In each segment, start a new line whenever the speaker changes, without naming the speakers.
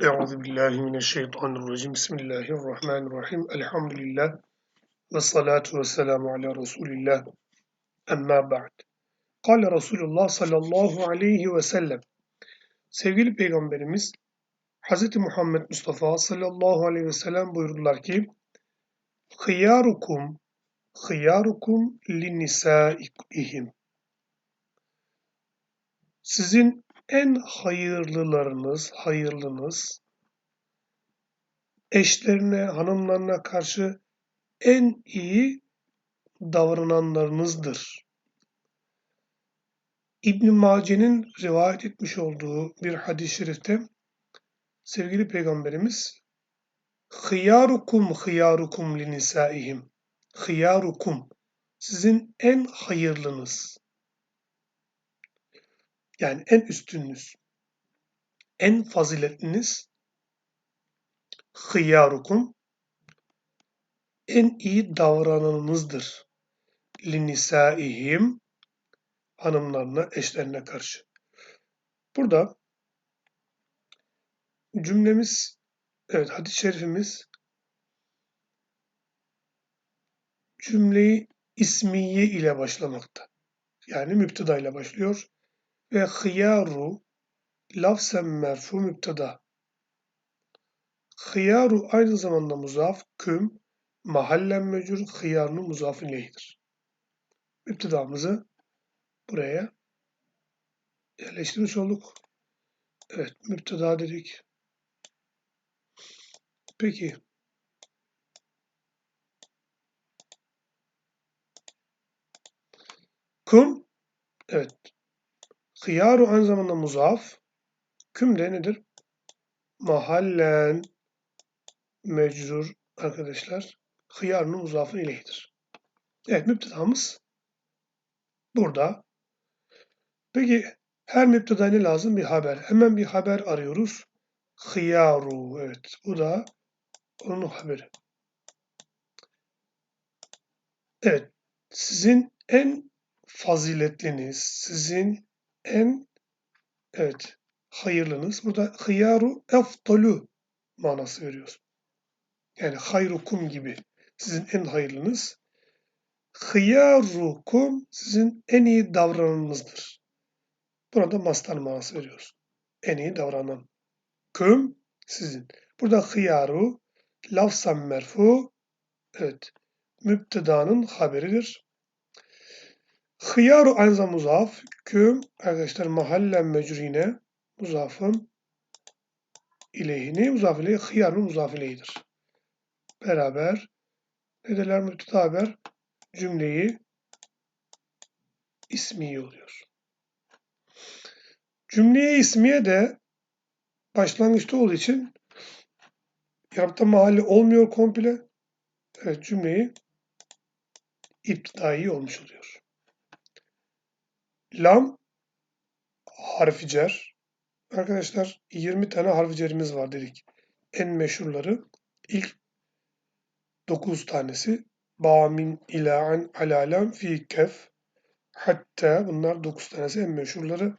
Euzu billahi mineşşeytanirracim. Bismillahirrahmanirrahim. Elhamdülillah. Ve salatu ve selamu ala Resulillah. Emma ba'd. Kale Resulullah sallallahu aleyhi ve sellem. Sevgili Peygamberimiz Hz. Muhammed Mustafa sallallahu aleyhi ve sellem buyurdular ki Hıyarukum hıyarukum linnisaihim. Sizin en hayırlılarınız, hayırlınız, eşlerine, hanımlarına karşı en iyi davrananlarınızdır. İbn Mace'nin rivayet etmiş olduğu bir hadis-i şerifte sevgili peygamberimiz hıyarukum hıyarukum linisaihim hıyarukum sizin en hayırlınız yani en üstününüz en faziletliniz hıyarukum en iyi davrananınızdır. Linisaihim hanımlarına, eşlerine karşı. Burada cümlemiz, evet hadis-i şerifimiz cümleyi ismiye ile başlamakta. Yani müpteda ile başlıyor. Ve hıyaru lafzen merfu müpteda. Hıyaru aynı zamanda muzaf, küm, mahallen mecur, hıyarını muzaf ileyhidir. Müptedamızı buraya yerleştirmiş olduk. Evet, müpteda dedik. Peki, Küm, evet. Hıyaru aynı zamanda muzaf. Küm de nedir? Mahallen mecrur arkadaşlar. Hıyarının muzafın ileyhidir. Evet müptedamız burada. Peki her müpteda ne lazım? Bir haber. Hemen bir haber arıyoruz. Hıyaru. Evet bu da onun haberi. Evet sizin en faziletliniz, sizin en evet hayırlınız. Burada hıyaru eftalu manası veriyoruz. Yani hayrukum gibi sizin en hayırlınız. Hıyarukum sizin en iyi davrananınızdır. Burada mastar manası veriyoruz. En iyi davranan. Küm sizin. Burada hıyaru lafzan merfu evet müptedanın haberidir. Hıyaru aynı muzaf. Küm arkadaşlar mahallen mecrine muzafın ileyhini muzaf ileyhi hıyarın muzaf ileyhidir. Beraber ne derler müpteda haber cümleyi ismi oluyor. Cümleye ismiye de başlangıçta olduğu için yapta mahalli olmuyor komple. Evet cümleyi iptidai olmuş oluyor. Lam harfi cer. Arkadaşlar 20 tane harfi cerimiz var dedik. En meşhurları ilk 9 tanesi. Ba min ila an ala fi kef. Hatta bunlar 9 tanesi en meşhurları.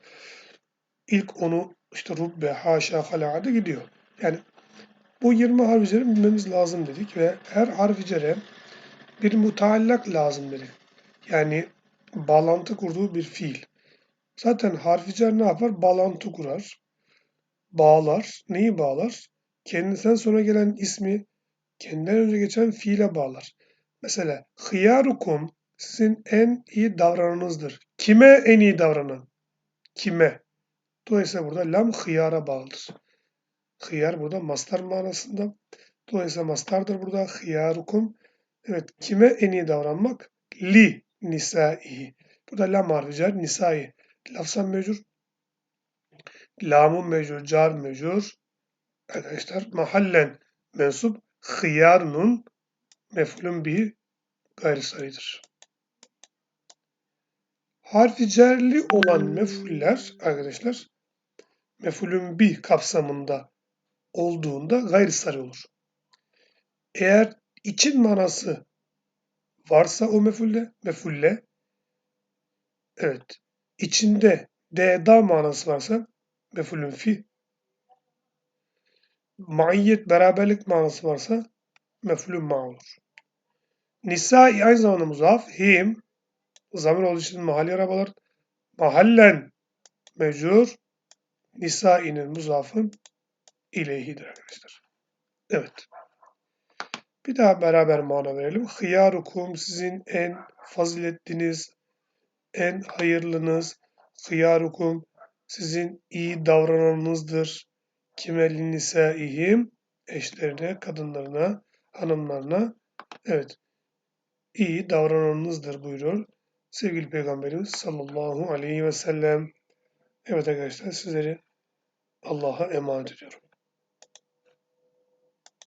İlk onu işte rubbe, haşa, hala'da gidiyor. Yani bu 20 harf bilmemiz lazım dedik ve her harf üzere bir mutallak lazım dedik. Yani bağlantı kurduğu bir fiil. Zaten harficer ne yapar? Bağlantı kurar. Bağlar. Neyi bağlar? Kendisinden sonra gelen ismi kendinden önce geçen fiile bağlar. Mesela hıyarukum sizin en iyi davrananınızdır. Kime en iyi davranan? Kime? Dolayısıyla burada lam hıyara bağlıdır. Hıyar burada mastar manasında. Dolayısıyla mastardır burada. Hıyarukum. Evet kime en iyi davranmak? Li nisaihi. Burada lam harfi nisai. Lafzan mecur. Lamun mecur, car mecur. Arkadaşlar mahallen mensup hıyar nun mef'ulün bihi gayri sayıdır. Harfi cerli olan mef'uller arkadaşlar mef'ulün bi kapsamında olduğunda gayri sarı olur. Eğer için manası varsa o mef'ulde, mef'ulle evet içinde da manası varsa mef'ulün fi maiyet, beraberlik manası varsa mef'ulün ma olur. Nisai aynı zamanda muzaf. Him, zamir olduğu için mahalli arabalar. Mahallen mecur. Nisai'nin muzafın ileyhidir arkadaşlar. Evet. Bir daha beraber mana verelim. Hıyarukum sizin en faziletliniz, en hayırlınız. Hıyarukum sizin iyi davrananınızdır. Kime nisaihim eşlerine, kadınlarına, hanımlarına. Evet. iyi davrananınızdır buyuruyor. Sevgili Peygamberimiz sallallahu aleyhi ve sellem. Evet arkadaşlar sizleri Allah'a emanet ediyorum.